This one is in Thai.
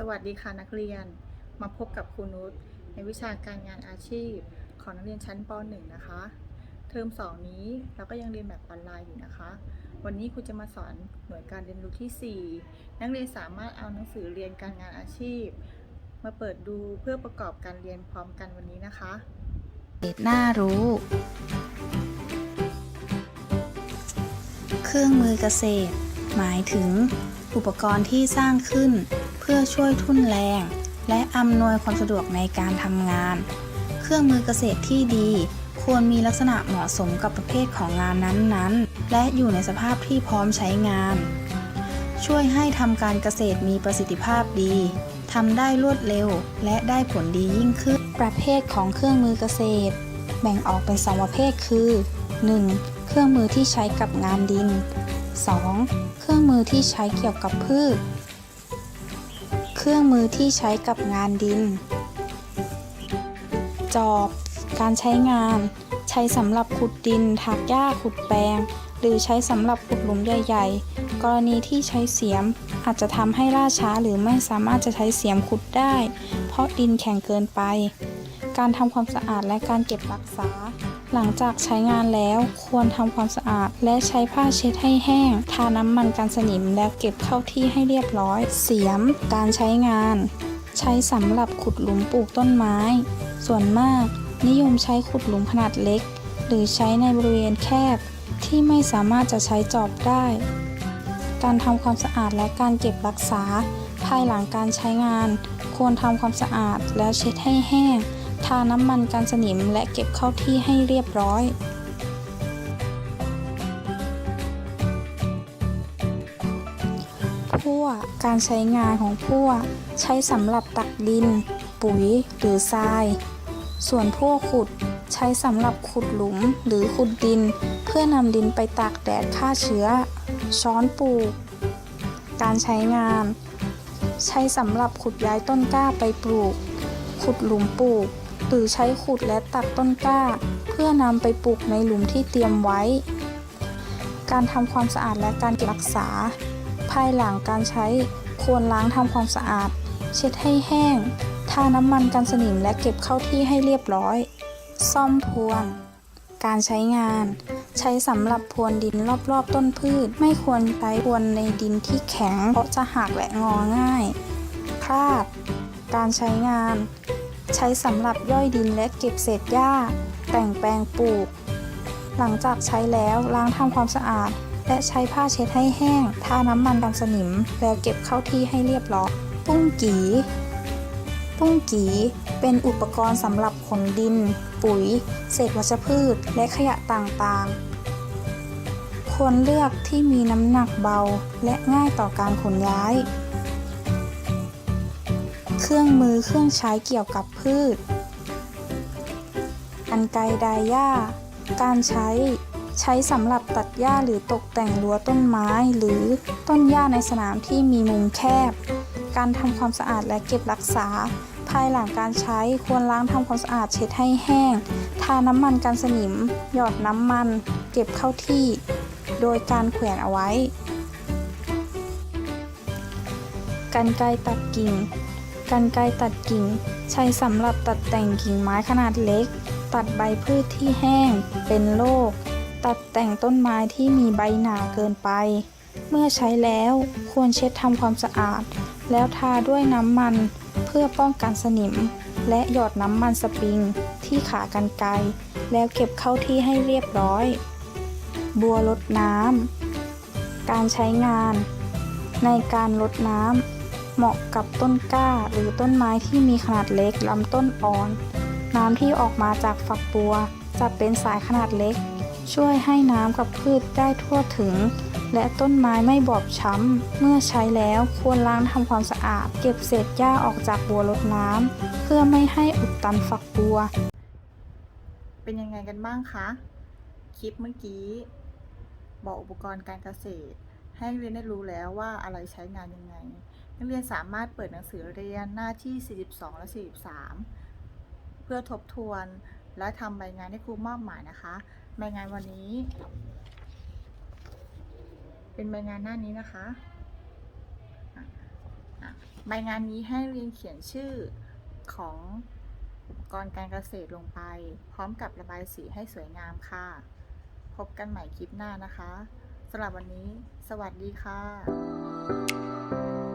สวัสดีค่ะนักเรียนมาพบกับครูนุชในวิชาการงานอาชีพ ของนักเรียนชั้นป .1 นะคะ เทอม 2 นี้เราก็ยังเรียนแบบออนไลน์อยู่นะคะ วันนี้ครูจะมาสอนหน่วยการเรียนรู้ที่ 4 นักเรียนสามารถเอาหนังสือเรียนการงานอาชีพ มาเปิดดูเพื่อประกอบการเรียนพร้อมกันวันนี้นะคะน่ารู้ เครื่องมือเกษตร หมายถึงอุปกรณ์ที่สร้างขึ้น พื่อช่วยทุ่นแรง และอำนวยความสะดวกในการทำงาน เครื่องมือเกษตรที่ดี ควรมีลักษณะเหมาะสมกับประเภทของงานนั้นๆ และอยู่ในสภาพที่พร้อมใช้งาน ช่วยให้ทำการเกษตรมีประสิทธิภาพดีทำได้รวดเร็ว และได้ผลดียิ่งขึ้น ประเภทของเครื่องมือเกษตร แบ่งออกเป็นสองประเภทคือ 1. เครื่องมือที่ใช้กับงานดิน 2. เครื่องมือที่ใช้เกี่ยวกับพืช รื่องมือที่ใช้กับงานดิน จอบ การใช้งาน ใช้สำหรับขุดดิน ถากหญ้า ขุดแปลง หรือใช้สำหรับขุดหลุมใหญ่ๆ กรณีที่ใช้เสียมอาจจะทำให้ล่าช้าหรือไม่สามารถจะใช้เสียมขุดได้ เพราะดินแข็งเกินไป การทำความสะอาดและการเก็บรักษา หลังจากใช้งานแล้วควรทำความสะอาด และใช้ผ้าเช็ดให้แห้ง ทาน้ำมันกันสนิมแล้วเก็บเข้าที่ให้เรียบร้อย เสียม การใช้งาน ใช้สำหรับขุดหลุมปลูกต้นไม้ ส่วนมาก นิยมใช้ขุดหลุมขนาดเล็ก หรือใช้ในบริเวณแคบ ที่ไม่สามารถจะใช้จอบได้ การทำความสะอาดและการเก็บรักษา ภายหลังการใช้งาน ควรทำความสะอาดแล้วเช็ดให้แห้ง ทาน้ำมันกันสนิมและเก็บเข้าที่ให้เรียบร้อย พั่วการใช้งานของพั่วใช้สำหรับตักดิน ปุ๋ยหรือทราย ส่วนพั่วขุดใช้สำหรับขุดหลุมหรือขุดดิน เพื่อนำดินไปตากแดดฆ่าเชื้อ ช้อนปลูก การใช้งาน ใช้สำหรับขุดย้ายต้นกล้าไปปลูก ขุดหลุมปลูก หรือใช้ขุดและตักต้นกล้า เพื่อนำไปปลูกในหลุมที่เตรียมไว้ การทำความสะอาดและการรักษา ภายหลังการใช้ควรล้างทำความสะอาด เช็ดให้แห้ง ทาน้ำมันกันสนิมและเก็บเข้าที่ให้เรียบร้อย ซ่อมพรวนการใช้งาน ใช้สำหรับพรวนดินรอบๆ ต้นพืช ไม่ควรใช้พรวนในดินที่แข็งเพราะจะหักและงอง่ายคลาด การใช้งาน ใช้สำหรับย่อยดินและเก็บเศษหญ้า แต่งแปลงปลูก หลังจากใช้แล้วล้างทำความสะอาด และใช้ผ้าเช็ดให้แห้ง ทาน้ำมันกันสนิม แล้วเก็บเข้าที่ให้เรียบร้อยปุ้งกีปุ้งกีเป็นอุปกรณ์สำหรับขนดิน ปุ๋ย เศษวัชพืช และขยะต่างๆ ควรเลือกที่มีน้ำหนักเบา และง่ายต่อการขนย้าย เครื่องมือเครื่องใช้เกี่ยวกับพืช กันไกรไดหญ้า การใช้ใช้สำหรับตัดหญ้าหรือตกแต่งรั้วต้นไม้ หรือต้นหญ้าในสนามที่มีมุมแคบ การทำความสะอาดและเก็บรักษา ภายหลังการใช้ควรล้างทำความสะอาดเช็ดให้แห้ง ทาน้ำมันกันสนิม หยอดน้ำมัน เก็บเข้าที่ โดยการแขวนเอาไว้ กันไกรตัดกิ่ง กันไกรตัดกิ่ง ใช้สำหรับตัดแต่งกิ่งไม้ขนาดเล็ก ตัดใบพืชที่แห้ง เป็นโรค ตัดแต่งต้นไม้ที่มีใบหนาเกินไป เมื่อใช้แล้วควรเช็ดทำความสะอาด แล้วทาด้วยน้ำมันเพื่อป้องกันสนิม และหยอดน้ำมันสปริง ที่ขากันไกรแล้วเก็บเข้าที่ให้เรียบร้อย บัวลดน้ำการใช้งาน ในการลดน้ำ เหมาะกับต้นกล้าหรือต้นไม้ที่มีขนาดเล็กลำต้นอ่อน น้ำที่ออกมาจากฝักบัว จะเป็นสายขนาดเล็ก ช่วยให้น้ำกับพืชได้ทั่วถึง และต้นไม้ไม่บอบช้ำ เมื่อใช้แล้วควรล้างทำความสะอาด เก็บเศษหญ้าออกจากบัวรดน้ำเพื่อไม่ให้อุดตันฝักบัว เป็นยังไงกันบ้างคะคลิปเมื่อกี้ บอกอุปกรณ์การเกษตร ให้เรียนได้รู้แล้วว่าอะไรใช้งานยังไง นักเรียนสามารถเปิดหนังสือเรียนหน้าที่ 42 และ 43 เพื่อทบทวน และทำใบงานที่ครูมอบหมายนะคะ ใบงานวันนี้ เป็นใบงานหน้านี้นะคะใบงานนี้ให้เรียนเขียนชื่อของอุปกรณ์การเกษตรลงไป พร้อมกับระบายสีให้สวยงามค่ะ พบกันใหม่คลิปหน้านะคะสำหรับวันนี้ สวัสดีค่ะ